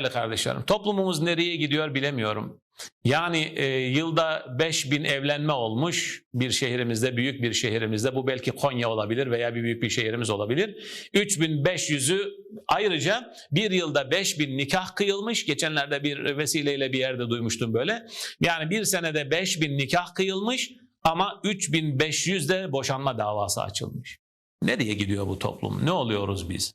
Değerli kardeşlerim, toplumumuz nereye gidiyor bilemiyorum. Yani e, yılda 5000 evlenme olmuş bir şehrimizde, büyük bir şehrimizde. Bu belki Konya olabilir veya bir büyük bir şehrimiz olabilir. 3500'ü ayrıca bir yılda 5000 nikah kıyılmış. Geçenlerde bir vesileyle bir yerde duymuştum böyle. Yani bir senede 5000 nikah kıyılmış ama 3500 de boşanma davası açılmış. Nereye gidiyor bu toplum? Ne oluyoruz biz?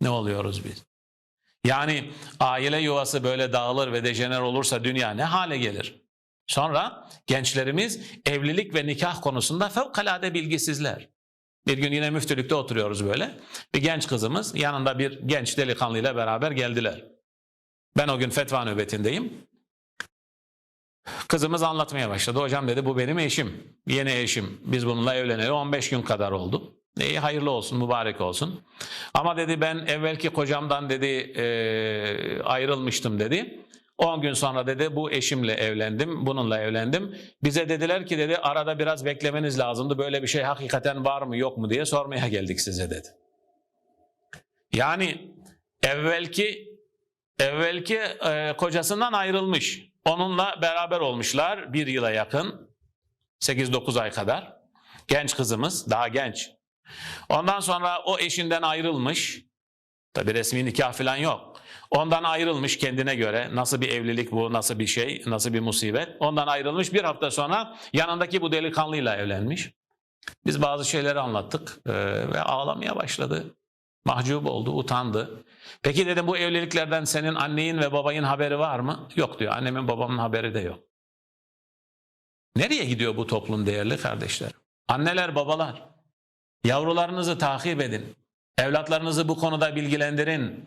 Ne oluyoruz biz? Yani aile yuvası böyle dağılır ve dejener olursa dünya ne hale gelir? Sonra gençlerimiz evlilik ve nikah konusunda fevkalade bilgisizler. Bir gün yine müftülükte oturuyoruz böyle. Bir genç kızımız yanında bir genç delikanlıyla beraber geldiler. Ben o gün fetva nöbetindeyim. Kızımız anlatmaya başladı. Hocam dedi bu benim eşim. Yeni eşim. Biz bununla evleneli 15 gün kadar oldu. İyi hayırlı olsun, mübarek olsun. Ama dedi ben evvelki kocamdan dedi e, ayrılmıştım dedi. 10 gün sonra dedi bu eşimle evlendim, bununla evlendim. Bize dediler ki dedi arada biraz beklemeniz lazımdı. Böyle bir şey hakikaten var mı yok mu diye sormaya geldik size dedi. Yani evvelki evvelki e, kocasından ayrılmış. Onunla beraber olmuşlar bir yıla yakın. 8-9 ay kadar. Genç kızımız, daha genç. Ondan sonra o eşinden ayrılmış. Tabi resmi nikah falan yok. Ondan ayrılmış kendine göre. Nasıl bir evlilik bu, nasıl bir şey, nasıl bir musibet. Ondan ayrılmış bir hafta sonra yanındaki bu delikanlıyla evlenmiş. Biz bazı şeyleri anlattık e, ve ağlamaya başladı. Mahcup oldu, utandı. Peki dedim bu evliliklerden senin annenin ve babayın haberi var mı? Yok diyor. Annemin babamın haberi de yok. Nereye gidiyor bu toplum değerli kardeşler? Anneler, babalar. Yavrularınızı takip edin. Evlatlarınızı bu konuda bilgilendirin.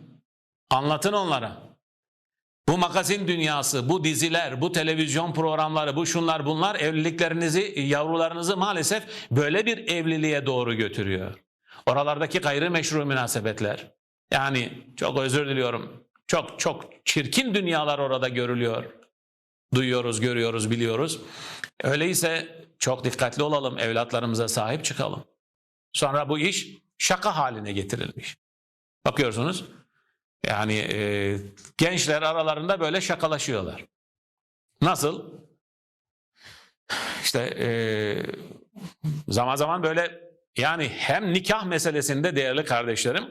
Anlatın onlara. Bu magazin dünyası, bu diziler, bu televizyon programları, bu şunlar bunlar evliliklerinizi, yavrularınızı maalesef böyle bir evliliğe doğru götürüyor. Oralardaki gayrimeşru münasebetler. Yani çok özür diliyorum. Çok çok çirkin dünyalar orada görülüyor. Duyuyoruz, görüyoruz, biliyoruz. Öyleyse çok dikkatli olalım, evlatlarımıza sahip çıkalım. Sonra bu iş şaka haline getirilmiş. Bakıyorsunuz yani e, gençler aralarında böyle şakalaşıyorlar. Nasıl? İşte e, zaman zaman böyle yani hem nikah meselesinde değerli kardeşlerim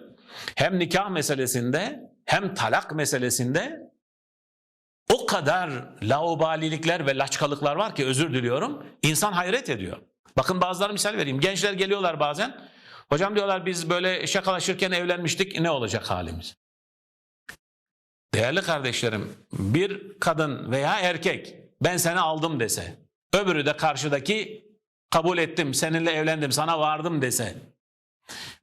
hem nikah meselesinde hem talak meselesinde o kadar laubalilikler ve laçkalıklar var ki özür diliyorum. insan hayret ediyor. Bakın bazıları misal vereyim. Gençler geliyorlar bazen. Hocam diyorlar biz böyle şakalaşırken evlenmiştik ne olacak halimiz? Değerli kardeşlerim bir kadın veya erkek ben seni aldım dese öbürü de karşıdaki kabul ettim seninle evlendim sana vardım dese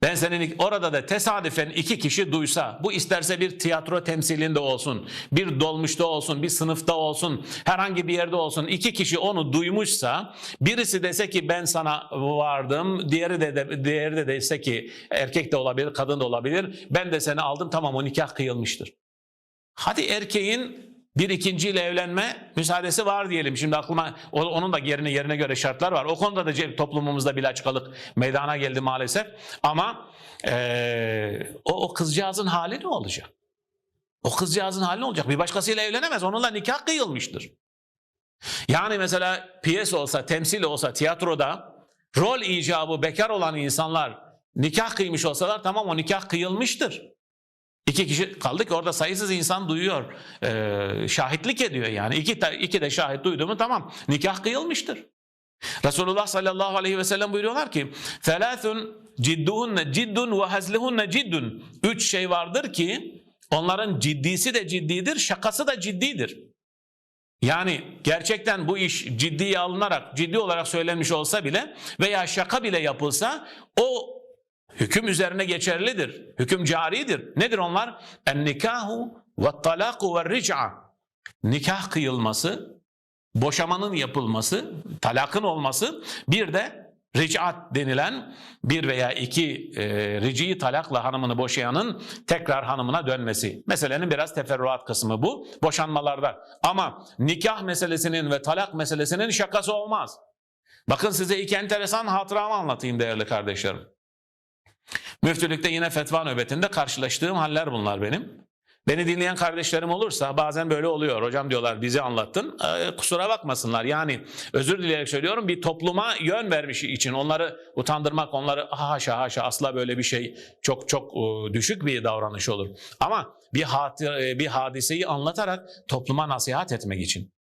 ben senin orada da tesadüfen iki kişi duysa, bu isterse bir tiyatro temsilinde olsun, bir dolmuşta olsun, bir sınıfta olsun, herhangi bir yerde olsun, iki kişi onu duymuşsa, birisi dese ki ben sana vardım, diğeri de, diğeri de dese ki erkek de olabilir, kadın da olabilir, ben de seni aldım, tamam o nikah kıyılmıştır. Hadi erkeğin bir ikinciyle evlenme müsaadesi var diyelim. Şimdi aklıma onun da yerine yerine göre şartlar var. O konuda da toplumumuzda bir açkalık meydana geldi maalesef. Ama ee, o, o kızcağızın hali ne olacak? O kızcağızın hali ne olacak? Bir başkasıyla evlenemez. Onunla nikah kıyılmıştır. Yani mesela piyes olsa, temsil olsa tiyatroda rol icabı bekar olan insanlar nikah kıymış olsalar tamam o nikah kıyılmıştır. İki kişi kaldı ki orada sayısız insan duyuyor. Ee, şahitlik ediyor yani. İki, iki de şahit duydu mu tamam nikah kıyılmıştır. Resulullah sallallahu aleyhi ve sellem buyuruyorlar ki Felâthun cidduhunne ciddun ve hazlihunne. Üç şey vardır ki onların ciddisi de ciddidir, şakası da ciddidir. Yani gerçekten bu iş ciddiye alınarak, ciddi olarak söylenmiş olsa bile veya şaka bile yapılsa o hüküm üzerine geçerlidir. Hüküm caridir. Nedir onlar? En nikahu ve talaku ve ric'a. Nikah kıyılması, boşamanın yapılması, talakın olması, bir de ric'at denilen bir veya iki e, riciyi talakla hanımını boşayanın tekrar hanımına dönmesi. Meselenin biraz teferruat kısmı bu boşanmalarda. Ama nikah meselesinin ve talak meselesinin şakası olmaz. Bakın size iki enteresan hatıramı anlatayım değerli kardeşlerim. Müftülükte yine fetva nöbetinde karşılaştığım haller bunlar benim. Beni dinleyen kardeşlerim olursa bazen böyle oluyor. Hocam diyorlar bizi anlattın. Ee, kusura bakmasınlar. Yani özür dileyerek söylüyorum bir topluma yön vermiş için onları utandırmak, onları haşa haşa asla böyle bir şey çok çok e, düşük bir davranış olur. Ama bir, hatır, e, bir hadiseyi anlatarak topluma nasihat etmek için.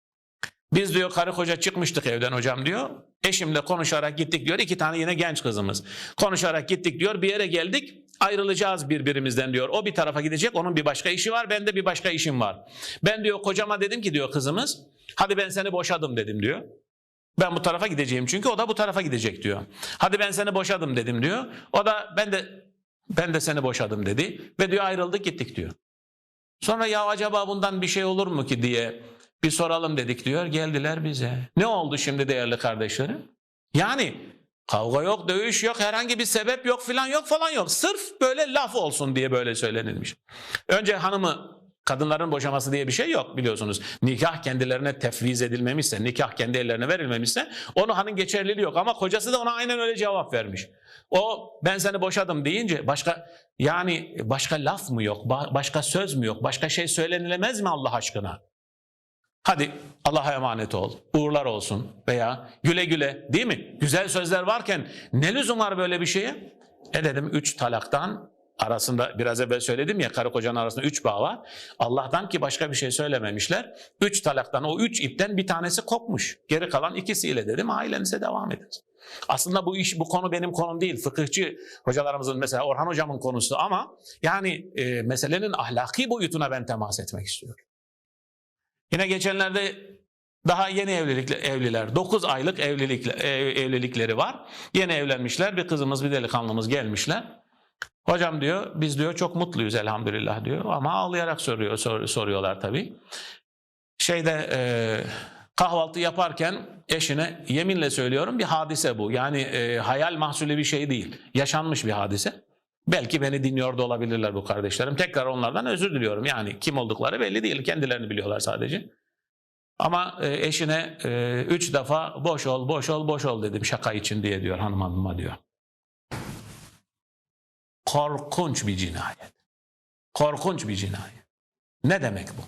Biz diyor karı koca çıkmıştık evden hocam diyor. Eşimle konuşarak gittik diyor. iki tane yine genç kızımız. Konuşarak gittik diyor. Bir yere geldik. Ayrılacağız birbirimizden diyor. O bir tarafa gidecek. Onun bir başka işi var. Bende bir başka işim var. Ben diyor kocama dedim ki diyor kızımız. Hadi ben seni boşadım dedim diyor. Ben bu tarafa gideceğim çünkü o da bu tarafa gidecek diyor. Hadi ben seni boşadım dedim diyor. O da ben de ben de seni boşadım dedi ve diyor ayrıldık gittik diyor. Sonra ya acaba bundan bir şey olur mu ki diye bir soralım dedik diyor. Geldiler bize. Ne oldu şimdi değerli kardeşlerim? Yani kavga yok, dövüş yok, herhangi bir sebep yok filan yok falan yok. Sırf böyle laf olsun diye böyle söylenilmiş. Önce hanımı kadınların boşaması diye bir şey yok biliyorsunuz. Nikah kendilerine tefviz edilmemişse, nikah kendi ellerine verilmemişse onu hanın geçerliliği yok. Ama kocası da ona aynen öyle cevap vermiş. O ben seni boşadım deyince başka yani başka laf mı yok, ba- başka söz mü yok, başka şey söylenilemez mi Allah aşkına? Hadi Allah'a emanet ol, uğurlar olsun veya güle güle değil mi? Güzel sözler varken ne lüzum var böyle bir şeye? E dedim üç talaktan arasında biraz evvel söyledim ya karı kocanın arasında üç bağ var. Allah'tan ki başka bir şey söylememişler. Üç talaktan o üç ipten bir tanesi kopmuş. Geri kalan ikisiyle dedim ailenize devam edin. Aslında bu iş bu konu benim konum değil. Fıkıhçı hocalarımızın mesela Orhan hocamın konusu ama yani e, meselenin ahlaki boyutuna ben temas etmek istiyorum. Yine geçenlerde daha yeni evlilik, evliler, 9 aylık evlilik, ev- evlilikleri var. Yeni evlenmişler, bir kızımız bir delikanlımız gelmişler. Hocam diyor, biz diyor çok mutluyuz elhamdülillah diyor ama ağlayarak soruyor, sor- soruyorlar tabii. Şeyde e, kahvaltı yaparken eşine yeminle söylüyorum bir hadise bu. Yani e, hayal mahsulü bir şey değil, yaşanmış bir hadise. Belki beni dinliyor da olabilirler bu kardeşlerim. Tekrar onlardan özür diliyorum. Yani kim oldukları belli değil. Kendilerini biliyorlar sadece. Ama e, eşine e, üç defa boş ol, boş ol, boş ol dedim şaka için diye diyor hanım hanıma diyor. Korkunç bir cinayet. Korkunç bir cinayet. Ne demek bu?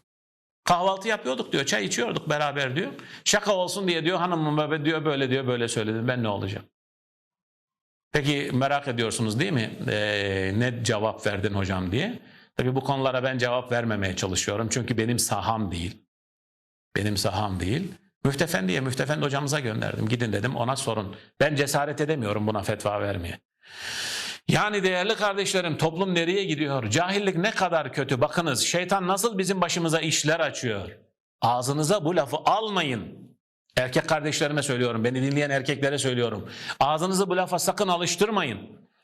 Kahvaltı yapıyorduk diyor, çay içiyorduk beraber diyor. Şaka olsun diye diyor hanımıma diyor böyle diyor böyle söyledim. Ben ne olacağım? Peki merak ediyorsunuz değil mi? Ee, ne cevap verdin hocam diye. Tabii bu konulara ben cevap vermemeye çalışıyorum. Çünkü benim saham değil. Benim saham değil. Müftefendiye, Müftefendi hocamıza gönderdim. Gidin dedim ona sorun. Ben cesaret edemiyorum buna fetva vermeye. Yani değerli kardeşlerim toplum nereye gidiyor? Cahillik ne kadar kötü. Bakınız şeytan nasıl bizim başımıza işler açıyor. Ağzınıza bu lafı almayın. Erkek kardeşlerime söylüyorum, beni dinleyen erkeklere söylüyorum. Ağzınızı bu lafa sakın alıştırmayın.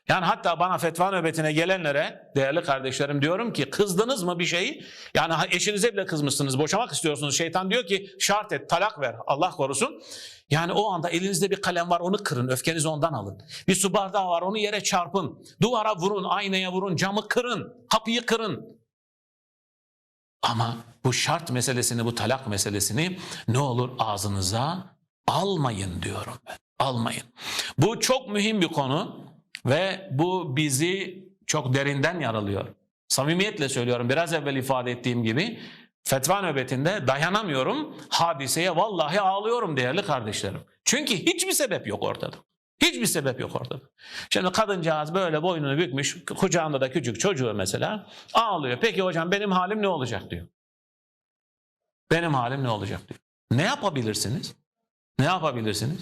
Yani hatta bana fetva nöbetine gelenlere değerli kardeşlerim diyorum ki kızdınız mı bir şeyi? Yani eşinize bile kızmışsınız, boşamak istiyorsunuz. Şeytan diyor ki şart et, talak ver Allah korusun. Yani o anda elinizde bir kalem var onu kırın, öfkenizi ondan alın. Bir su bardağı var onu yere çarpın. Duvara vurun, aynaya vurun, camı kırın, kapıyı kırın. Ama bu şart meselesini, bu talak meselesini ne olur ağzınıza almayın diyorum ben. Almayın. Bu çok mühim bir konu ve bu bizi çok derinden yaralıyor. Samimiyetle söylüyorum biraz evvel ifade ettiğim gibi fetva nöbetinde dayanamıyorum hadiseye vallahi ağlıyorum değerli kardeşlerim. Çünkü hiçbir sebep yok ortada. Hiçbir sebep yok ortada. Şimdi kadıncağız böyle boynunu bükmüş, kucağında da küçük çocuğu mesela ağlıyor. Peki hocam benim halim ne olacak diyor. Benim halim ne olacak diyor. Ne yapabilirsiniz? Ne yapabilirsiniz?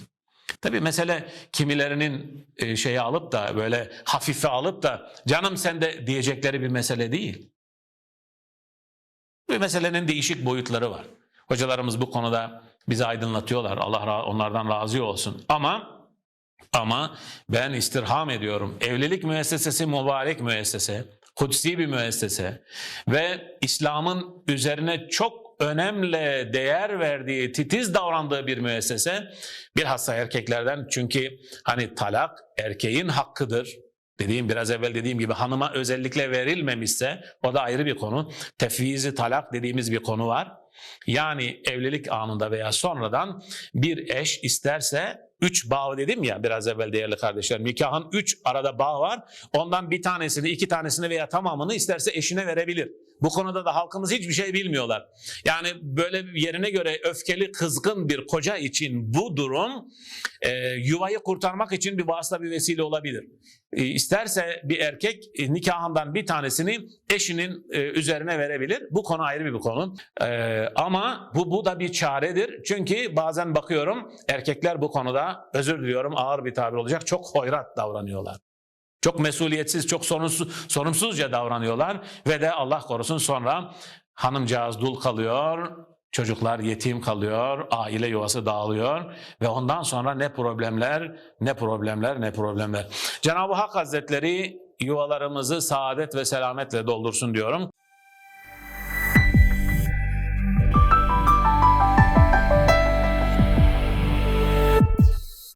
Tabii mesele kimilerinin e, şeyi alıp da böyle hafife alıp da canım sen de diyecekleri bir mesele değil. Bu meselenin değişik boyutları var. Hocalarımız bu konuda bizi aydınlatıyorlar. Allah onlardan razı olsun. Ama ama ben istirham ediyorum. Evlilik müessesesi mübarek müessese, kutsi bir müessese ve İslam'ın üzerine çok önemli değer verdiği, titiz davrandığı bir müessese. Bilhassa erkeklerden çünkü hani talak erkeğin hakkıdır. Dediğim biraz evvel dediğim gibi hanıma özellikle verilmemişse o da ayrı bir konu. Tefvizi talak dediğimiz bir konu var. Yani evlilik anında veya sonradan bir eş isterse üç bağ dedim ya biraz evvel değerli kardeşlerim. Nikahın üç arada bağ var. Ondan bir tanesini, iki tanesini veya tamamını isterse eşine verebilir. Bu konuda da halkımız hiçbir şey bilmiyorlar. Yani böyle yerine göre öfkeli, kızgın bir koca için bu durum e, yuvayı kurtarmak için bir vasıta bir vesile olabilir. E, isterse bir erkek e, nikahından bir tanesini eşinin e, üzerine verebilir. Bu konu ayrı bir konu. Ama bu bu da bir çaredir. Çünkü bazen bakıyorum erkekler bu konuda özür diliyorum ağır bir tabir olacak çok hoyrat davranıyorlar. Çok mesuliyetsiz, çok sorumsuz, sorumsuzca davranıyorlar ve de Allah korusun sonra hanımcağız dul kalıyor, çocuklar yetim kalıyor, aile yuvası dağılıyor ve ondan sonra ne problemler, ne problemler, ne problemler. Cenab-ı Hak Hazretleri yuvalarımızı saadet ve selametle doldursun diyorum.